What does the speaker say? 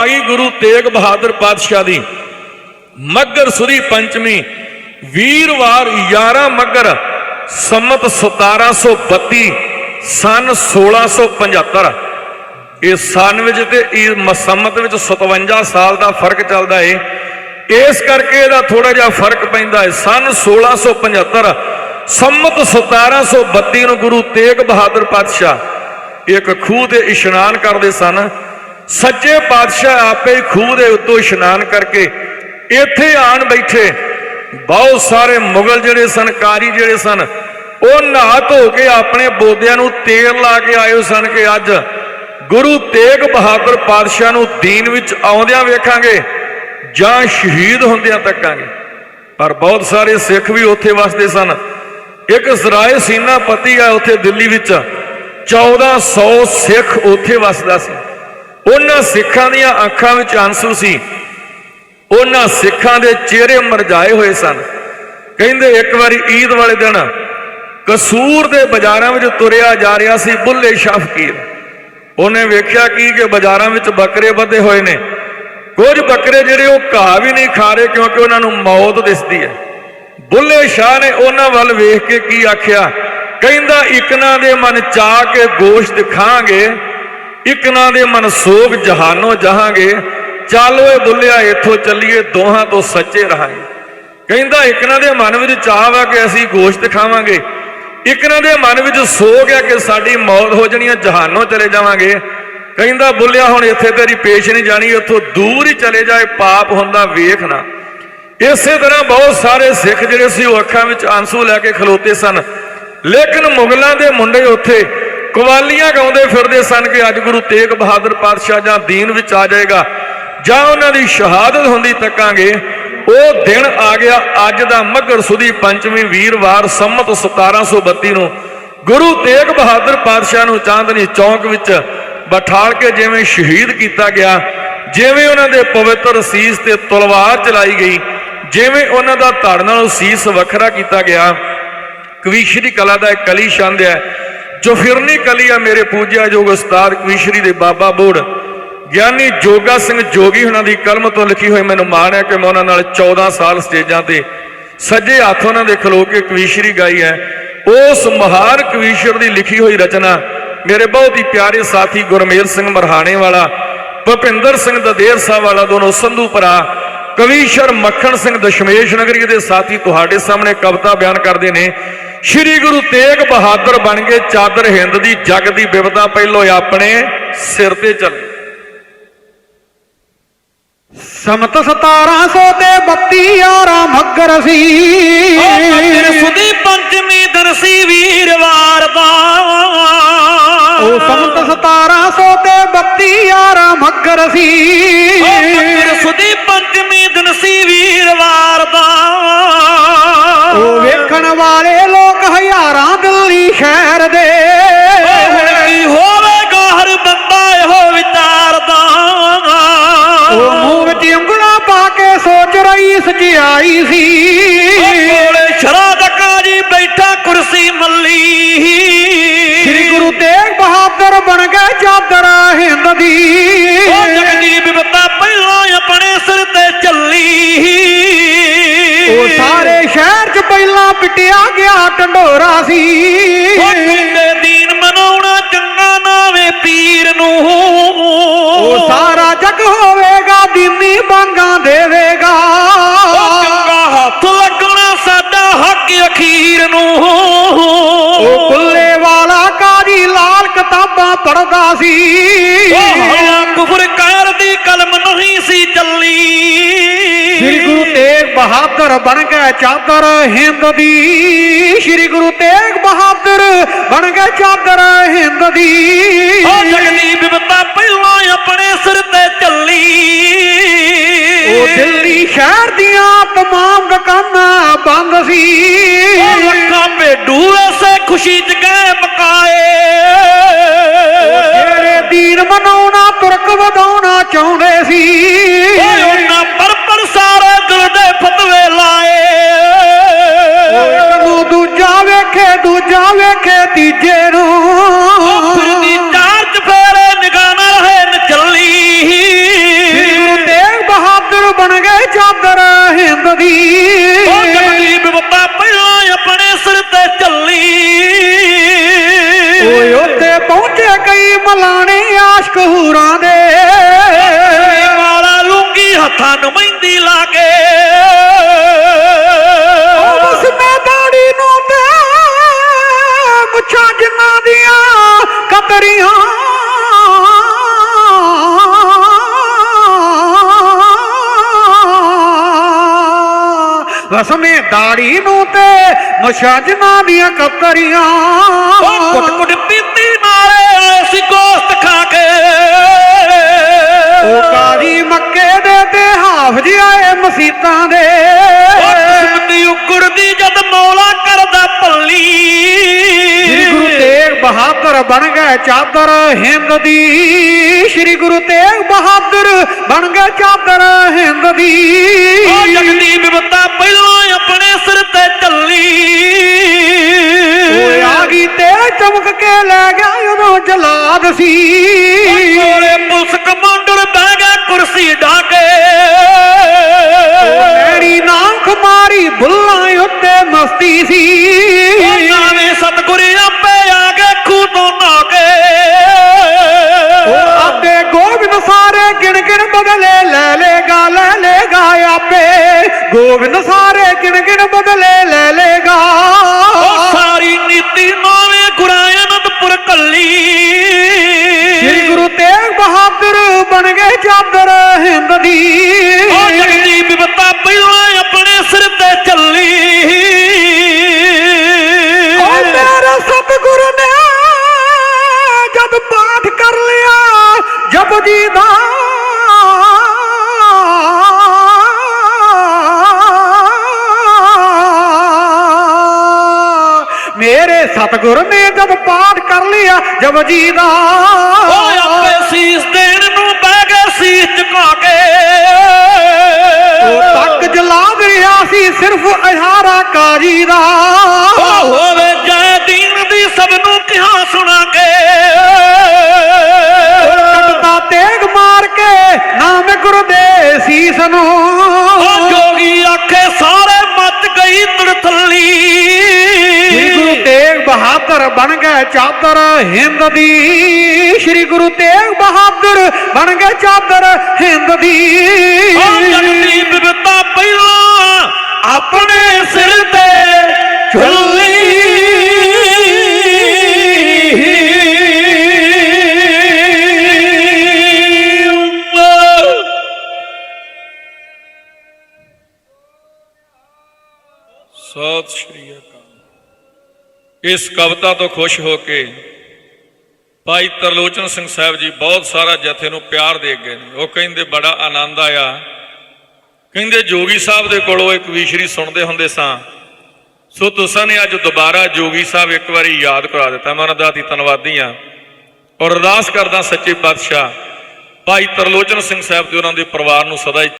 ਆ ਗਈ ਗੁਰੂ ਤੇਗ ਬਹਾਦਰ ਪਾਤਸ਼ਾਹ ਦੀ। ਮੱਗਰ ਸੁਰੀ ਪੰਚਮੀ, ਵੀਰਵਾਰ 11 ਮੱਗਰ, ਸੰਮਤ 1732 ਸਨ 1675 ਇਹ ਸਨ ਵਿੱਚ ਤੇ ਇਹ ਮਸੰਮਤ ਵਿੱਚ 57 ਸਾਲ ਦਾ ਫ਼ਰਕ ਚੱਲਦਾ ਏ। ਇਸ ਕਰਕੇ ਇਹਦਾ ਥੋੜਾ ਜਿਹਾ ਫ਼ਰਕ ਪੈਂਦਾ ਹੈ ਸਨ 1675 ਸੰਮਤ 1732 ਨੂੰ ਗੁਰੂ ਤੇਗ ਬਹਾਦਰ ਪਾਤਸ਼ਾਹ ਇੱਕ ਖੂਹ ਤੇ ਇਸ਼ਨਾਨ ਕਰਦੇ ਸਨ। ਸੱਚੇ ਪਾਤਸ਼ਾਹ ਆਪੇ ਹੀ ਖੂਹ ਦੇ ਉੱਤੋਂ ਇਸ਼ਨਾਨ ਕਰਕੇ ਇੱਥੇ ਆਣ ਬੈਠੇ। ਬਹੁਤ ਸਾਰੇ ਮੁਗਲ ਜਿਹੜੇ ਸਨ, ਕਾਰੀ ਜਿਹੜੇ ਸਨ, ਉਹ ਨਹਾ ਧੋ ਕੇ ਆਪਣੇ ਬੋਦਿਆਂ ਨੂੰ ਤੇਲ ਲਾ ਕੇ ਆਏ ਸਨ ਕਿ ਅੱਜ ਗੁਰੂ ਤੇਗ ਬਹਾਦਰ ਪਾਤਸ਼ਾਹ ਨੂੰ ਦੀਨ ਵਿੱਚ ਆਉਂਦਿਆਂ ਵੇਖਾਂਗੇ ਜਾਂ ਸ਼ਹੀਦ ਹੁੰਦਿਆਂ ਤੱਕਾਂਗੇ। ਪਰ ਬਹੁਤ ਸਾਰੇ ਸਿੱਖ ਵੀ ਉੱਥੇ ਵਸਦੇ ਸਨ। ਇੱਕ ਜ਼ਰਾਏ ਸੀਨਾ ਪਤੀ ਆ ਉੱਥੇ ਦਿੱਲੀ ਵਿੱਚ 1400 ਸਿੱਖ ਉੱਥੇ ਵਸਦਾ ਸੀ। ਉਹਨਾਂ ਸਿੱਖਾਂ ਦੀਆਂ ਅੱਖਾਂ ਵਿੱਚ ਆਂਸੂ ਸੀ। ਉਹਨਾਂ ਸਿੱਖਾਂ ਦੇ ਚਿਹਰੇ ਮਰਜਾਏ ਹੋਏ ਸਨ। ਕਹਿੰਦੇ ਇੱਕ ਵਾਰੀ ਈਦ ਵਾਲੇ ਦਿਨ ਕਸੂਰ ਦੇ ਬਾਜ਼ਾਰਾਂ ਵਿੱਚ ਤੁਰਿਆ ਜਾ ਰਿਹਾ ਸੀ ਬੁੱਲੇ ਸ਼ਾਹ ਫਕੀਰ। ਉਹਨੇ ਵੇਖਿਆ ਕੀ ਕਿ ਬਾਜ਼ਾਰਾਂ ਵਿੱਚ ਬੱਕਰੇ ਬੱਧੇ ਹੋਏ ਨੇ। ਕੁਝ ਬੱਕਰੇ ਜਿਹੜੇ ਉਹ ਘਾਹ ਵੀ ਨਹੀਂ ਖਾ ਰਹੇ ਕਿਉਂਕਿ ਉਹਨਾਂ ਨੂੰ ਮੌਤ ਦਿਸਦੀ ਹੈ। ਬੁੱਲੇ ਸ਼ਾਹ ਨੇ ਉਹਨਾਂ ਵੱਲ ਵੇਖ ਕੇ ਕੀ ਆਖਿਆ? ਕਹਿੰਦਾ ਇਕਨਾ ਦੇ ਮਨ ਚਾ ਕੇ ਗੋਸ਼ਤ ਖਾਾਂਗੇ ਇੱਕ ਨਾ ਦੇ ਮਨ ਸੋਗ ਜਹਾਨੋਂ ਜਹਾਂਗੇ, ਚੱਲ ਓਏ ਬੁੱਲਿਆ ਇੱਥੋਂ ਚੱਲੀਏ, ਦੋਹਾਂ ਤੋਂ ਸੱਚੇ ਰਹਾਂਗੇ। ਕਹਿੰਦਾ, ਇੱਕ ਨਾ ਦੇ ਮਨ ਵਿੱਚ ਚਾਹ ਆ ਕਿ ਅਸੀਂ ਗੋਸ਼ਤ ਖਾਵਾਂਗੇ। ਇੱਕ ਨਾ ਦੇ ਮਨ ਵਿੱਚ ਸੋਗ ਹੈ ਕਿ ਸਾਡੀ ਮੌਤ ਹੋ ਜਾਣੀ ਹੈ ਜਹਾਨੋਂ ਚਲੇ ਜਾਵਾਂਗੇ। ਕਹਿੰਦਾ, ਬੁੱਲਿਆ, ਹੁਣ ਇੱਥੇ ਤੇਰੀ ਪੇਸ਼ ਨਹੀਂ ਜਾਣੀ ਇੱਥੋਂ ਦੂਰ ਹੀ ਚਲੇ ਜਾਏ ਪਾਪ ਹੁੰਦਾ ਵੇਖਣਾ ਇਸੇ ਤਰ੍ਹਾਂ ਬਹੁਤ ਸਾਰੇ ਸਿੱਖ ਜਿਹੜੇ ਸੀ, ਉਹ ਅੱਖਾਂ ਵਿੱਚ ਆਂਸੂ ਲੈ ਕੇ ਖਲੋਤੇ ਸਨ। ਲੇਕਿਨ ਮੁਗਲਾਂ ਦੇ ਮੁੰਡੇ ਉੱਥੇ ਕਵਾਲੀਆਂ ਗਾਉਂਦੇ ਫਿਰਦੇ ਸਨ ਕਿ ਅੱਜ ਗੁਰੂ ਤੇਗ ਬਹਾਦਰ ਪਾਤਸ਼ਾਹ ਜਾਂ ਦੀਨ ਵਿੱਚ ਆ ਜਾਏਗਾ। ਜਾਂ ਉਹਨਾਂ ਦੀ ਸ਼ਹਾਦਤ ਹੁੰਦੀ ਤੱਕਾਂਗੇ। ਉਹ ਦਿਨ ਆ ਗਿਆ, ਅੱਜ ਦਾ ਮੱਘਰ ਸੁਦੀ ਪੰਚਮੀ ਵੀਰਵਾਰ ਸੰਮਤ 1732 ਨੂੰ ਗੁਰੂ ਤੇਗ ਬਹਾਦਰ ਪਾਤਸ਼ਾਹ ਨੂੰ ਚਾਂਦਨੀ ਚੌਂਕ ਵਿੱਚ ਬਿਠਾਲ ਕੇ ਜਿਵੇਂ ਸ਼ਹੀਦ ਕੀਤਾ ਗਿਆ, ਜਿਵੇਂ ਉਹਨਾਂ ਦੇ ਪਵਿੱਤਰ ਸੀਸ ਤੇ ਤਲਵਾਰ ਚਲਾਈ ਗਈ, ਜਿਵੇਂ ਉਹਨਾਂ ਦਾ ਧੜ ਨਾਲ ਸੀਸ ਵੱਖਰਾ ਕੀਤਾ ਗਿਆ। ਕਵੀਸ਼ਰੀ ਕਲਾ ਦਾ ਇੱਕ ਕਲੀ ਛੰਦ ਹੈ ਜੋ ਫਿਰਨੀ ਕਲੀ ਆ ਮੇਰੇ ਪੂਜਿਆ ਜੋਗ ਉਸਤਾਦ ਕਵੀਸ਼ਰੀ ਦੇ ਬਾਬਾ ਬੋੜ, ਗਿਆਨੀ ਜੋਗਾ ਸਿੰਘ ਜੋਗੀ ਉਹਨਾਂ ਦੀ ਕਲਮ ਤੋਂ ਲਿਖੀ ਹੋਈ ਮੈਨੂੰ ਮਾਣ ਹੈ ਕਿ ਮੈਂ ਉਹਨਾਂ ਨਾਲ 14 ਸਾਲ ਸਟੇਜਾਂ ਤੇ ਸੱਜੇ ਹੱਥ ਉਹਨਾਂ ਦੇ ਖਲੋ ਕੇ ਕਵੀਸ਼ਰੀ ਗਾਈ ਹੈ। ਉਸ ਮਹਾਨ ਕਵੀਸ਼ਰ ਦੀ ਲਿਖੀ ਹੋਈ ਰਚਨਾ ਮੇਰੇ ਬਹੁਤ ਹੀ ਪਿਆਰੇ ਸਾਥੀ ਗੁਰਮੇਲ ਸਿੰਘ ਮਰਹਾਣੇ ਵਾਲਾ, ਭੁਪਿੰਦਰ ਸਿੰਘ ਦਦੇਰ ਸਾਹਿਬ ਵਾਲਾ, ਦੋਨੋਂ ਸੰਧੂ ਭਰਾ, ਕਵੀਸ਼ਰ ਮੱਖਣ ਸਿੰਘ ਦਸ਼ਮੇਸ਼ ਨਗਰੀ ਦੇ ਸਾਥੀ ਤੁਹਾਡੇ ਸਾਹਮਣੇ ਕਵਿਤਾ ਬਿਆਨ ਕਰਦੇ ਨੇ। ਸ਼੍ਰੀ ਗੁਰੂ ਤੇਗ ਬਹਾਦਰ ਬਣ ਕੇ ਚਾਦਰ ਹਿੰਦ ਦੀ ਜਗ ਦੀ ਵਿਵਤਾ ਪਹਿਲੋਂ ਆਪਣੇ ਸਿਰ ਤੇ ਚੱਲੇ। ਸਮਤ 1700 ਤੇ 32 ਯਾਰਾਂ ਮੱਗਰ ਸੀ। ਮੱਗਰ ਸੁਦੀ ਪੰਚਮੀ ਦਰਸੀ ਵੀਰਵਾਰ ਦਾ। ਉਹ ਸਮਤ 1700 ਤੇ 32 ਯਾਰਾਂ ਮੱਗਰ ਸੀ। ਮੱਗਰ ਸੁਦੀ ਪੰਚਮੀ ਦਰਸੀ ਵੀਰਵਾਰ ਦਾ। ਉਹ ਵੇਖਣ ਵਾਲੇ ਲੋਕ ਹਜ਼ਾਰਾਂ ਦਿੱਲੀ ਸ਼ਹਿਰ ਦੇ। ਹੁਣ ਕੀ ਹੋਵੇਗਾ ਹਰ ਬੰਦਾ ਇਹੋ ਵਿਚਾਰਦਾ ਉਹ ਮੂੰਹ ਵਿੱਚ ਉਂਗਲਾਂ ਪਾ ਕੇ ਸੋਚ ਰਹੀ ਸਚਾਈ ਸੀ। ਕੋਲੇ ਕਾਜੀ ਬੈਠਾ ਕੁਰਸੀ ਮੱਲੀ। ਸ੍ਰੀ ਗੁਰੂ ਤੇਗ ਬਹਾਦਰ ਬਣ ਗਏ ਚਾਦਰ ਹਿੰਦ ਦੀ। ਉਹ ਜਗਦੀ ਬਿਪਤਾ ਪਹਿਲਾਂ ਆਪਣੇ ਸਿਰ ਤੇ ਚੱਲੀ। ਪਹਿਲਾਂ ਪਿੱਟਿਆ ਗਿਆ ਢੰਡੋਰਾ ਸੀ। ਉਹ ਦੀਨ ਮਨਾਉਣਾ ਚੰਗਾ ਨਾਵੇਂ ਪੀਰ ਨੂੰ। ਉਹ ਸਾਰਾ ਜਗ ਹੋਵੇਗਾ ਦੀਨੀ ਬਾਂਗਾ ਦੇਵੇਗਾ। ਉਹ ਚੰਗਾ ਹੱਥ ਲੱਗਣਾ ਸਾਡਾ ਹੱਕ ਅਖੀਰ ਨੂੰ। ਉਹ ਕੁੱਲੇ ਵਾਲਾ ਕਾਜੀ ਲਾਲ ਕਿਤਾਬਾਂ ਪੜਦਾ ਸੀ। ਉਹ ਕੁਫਰ ਕਹਿਰ ਤੇਗ ਬਹਾਦਰ ਬਣ ਗਏ ਚਾਦਰ ਹਿੰਦ ਦੀ ਸ੍ਰੀ ਗੁਰੂ ਤੇਗ ਬਹਾਦਰ ਬਣ ਗਏ ਚਾਦਰ ਹਿੰਦ ਦੀ ਉਹ ਜਗਦੀ ਬਿਪਤਾ ਪਹਿਲਾਂ ਆਪਣੇ ਸਿਰ ਤੇ ਚੱਲੀ ਉਹ ਦਿੱਲੀ ਸ਼ਹਿਰ ਦੀਆਂ ਤਮਾਮ ਦੁਕਾਨਾਂ ਬੰਦ ਸੀ ਉਹ ਲੱਖਾਂ ਭੇਡੂ ਐਸੇ ਖੁਸ਼ੀ ਚ ਗਏ ਮਕਾਏ ਜਿਹੜੇ ਦੀਨ ਮਨਾਉਣਾ ਤੁਰਕ ਵਧਾਉਣਾ ਚਾਹੁੰਦੇ ਤੀਜੇ ਨੂੰ ਦੀ ਚਾਰ ਚਫੇਰੇ ਨਿਗਾਹ ਨਾਲ ਹੈ ਨਚਲੀ। ਫਿਰ ਬਹਾਦਰ ਬਣ ਗਏ ਚਾਦਰ ਹਿੰਦ ਦੀ। ਉਹ ਕਬਲੀ ਆਪਣੇ ਸਿਰ ਤੇ ਚੱਲੀ। ਓਏ ਉੱਤੇ ਕਈ ਮਲਾਣੇ ਆਸ਼ਕ ਦੇ। ਵਾਲਾ ਲੂੰਗੀ ਹੱਥਾਂ ਨੂੰ ਮਹਿੰਦੀ ਲਾ ਕੇ। ਦਾੜੀ ਨੂੰ ਤੇ ਮੁੱਛਾਂ ਜਿੰਨਾਂ ਦੀਆਂ ਕਤਰੀਆਂ। ਕੁੱਟ ਕੁੱਟ ਪੀਤੀ ਨਾਲੇ ਆਏ ਸੀ ਗੋਸ਼ਤ ਖਾ ਕੇ। ਉਹ ਕਾਜੀ ਮੱਕੇ ਦੇ ਤੇ ਹਾਫਜ ਆਏ ਮਸੀਤਾਂ ਦੇ। ਕਿਸਮਤੀ ਉਕੜਦੀ ਜਦ ਮੌਲਾ ਕਰਦਾ ਪੱਲੀ। ਸ੍ਰੀ ਗੁਰੂ ਤੇਗ ਬਹਾਦਰ ਬਣ ਗਏ ਚਾਦਰ ਹਿੰਦ ਦੀ। ਸ੍ਰੀ ਗੁਰੂ ਬਹਾਦਰ ਬਣ ਗਏ ਚਾਦਰ ਹਿੰਦ ਦੀ। ਉਹ ਜਗਦੀ ਬਿਪਤਾ ਪਹਿਲਾਂ ਆਪਣੇ ਸਿਰ ਤੇ ਚੱਲੀ। ਓਏ ਆ ਗਈ ਤੇ ਚਮਕ ਕੇ ਲੈ ਗਿਆ ਉਦੋਂ ਜਲਾਦ ਸੀ ਕੋਲੇ ਪੁਲਿਸ ਕਮਾਂਡਰ ਬਹਿ ਗਿਆ ਕੁਰਸੀ ਢਾਕੇ ਮੇਰੀ ਨਾਮ ਖਮਾਰੀ ਬੁੱਲਾਂ ਉੱਤੇ ਮਸਤੀ ਸੀ। ਨਾਵੇਂ ਸਤਗੁਰ ਗੋਬਿੰਦ ਸਾਰੇ ਗਿਣ ਗਿਣ ਬਦਲੇ ਲੈ ਲੇਗਾ। ਉਹ ਸਾਰੀ ਨੀਤੀ ਨਾਵੇਂ ਗੁਰਾਂ ਅਨੰਦਪੁਰ ਕੱਲੀ। ਸ੍ਰੀ ਗੁਰੂ ਤੇਗ ਬਹਾਦਰ ਬਣ ਗਏ ਚਾਦਰ ਹਿੰਦ ਦੀ। ਉਹ ਜਗਦੀ ਬਿਪਤਾ ਪਹਿਲਾਂ ਆਪਣੇ ਸਿਰ ਤੇ ਚੱਲੀ। ਮੇਰੇ ਸਤਿਗੁਰ ਨੇ ਜਦ ਪਾਠ ਕਰ ਲਿਆ ਜਪਜੀ ਦਾ ਸਤਿਗੁਰ ਨੇ ਜਦ ਪਾਠ ਕਰ ਲਿਆ ਜਪਜੀ ਦਾ ਓਏ ਆਪੇ ਸੀਸ ਦੇਣ ਨੂੰ ਬਹਿ ਗਏ ਸੀਸ ਝੁਕਾ ਕੇ। ਉਹ ਤੱਕ ਜਲਾ ਰਿਹਾ ਸੀ ਸਿਰਫ ਇਹਾਰਾ ਕਾਜੀ ਦਾ। ਹੋਵੇ ਜੈ ਦੀਨ ਦੀ ਸਭ ਨੂੰ ਕਿਹਾ ਸੁਣਾ ਕੇ। ਕੱਟਦਾ ਤੇਗ ਮਾਰ ਕੇ ਨਾਮ ਗੁਰੂ ਦੇ ਸੀਸ ਨੂੰ। ਉਹ ਜੋਗੀ ਆਖੇ ਸਾਰੇ ਤੇਗ ਬਣ ਗਏ ਚਾਦਰ, ਹਿੰਦ ਦੀ ਸ੍ਰੀ ਗੁਰੂ ਤੇਗ ਬਹਾਦਰ ਬਣ ਗਏ ਚਾਦਰ, ਹਿੰਦ ਦੀ। ਉਹ ਬਿਪਤਾ ਪਹਿਲਾਂ ਆਪਣੇ ਸਿਰ ਤੇ ਚੱਲੀ ਸਤਿ ਸ਼੍ਰੀ ਅਕਾਲ। ਇਸ ਕਵਿਤਾ ਤੋਂ ਖੁਸ਼ ਹੋ ਕੇ ਭਾਈ ਤਰਲੋਚਨ ਸਿੰਘ ਸਾਹਿਬ ਜੀ ਬਹੁਤ ਸਾਰਾ ਜਥੇ ਨੂੰ ਪਿਆਰ ਦੇ ਗਏ ਨੇ। ਉਹ ਕਹਿੰਦੇ, ਬੜਾ ਆਨੰਦ ਆਇਆ। ਕਹਿੰਦੇ, ਜੋਗੀ ਸਾਹਿਬ ਦੇ ਕੋਲੋਂ ਇੱਕ ਵਿਸ਼ਰੀ ਸੁਣਦੇ ਹੁੰਦੇ ਸਾਂ। ਸੋ ਤੁਸਾਂ ਨੇ ਅੱਜ ਦੁਬਾਰਾ ਜੋਗੀ ਸਾਹਿਬ ਇੱਕ ਵਾਰੀ ਯਾਦ ਕਰਾ ਦਿੱਤਾ। ਮੈਂ ਉਹਨਾਂ ਦਾ ਅਤੀ ਧੰਨਵਾਦੀ ਹਾਂ। ਔਰ ਅਰਦਾਸ ਕਰਦਾ ਸੱਚੇ ਪਾਤਸ਼ਾਹ, ਭਾਈ ਤਰਲੋਚਨ ਸਿੰਘ ਸਾਹਿਬ ਤੇ ਉਹਨਾਂ ਦੇ ਪਰਿਵਾਰ ਨੂੰ ਸਦਾ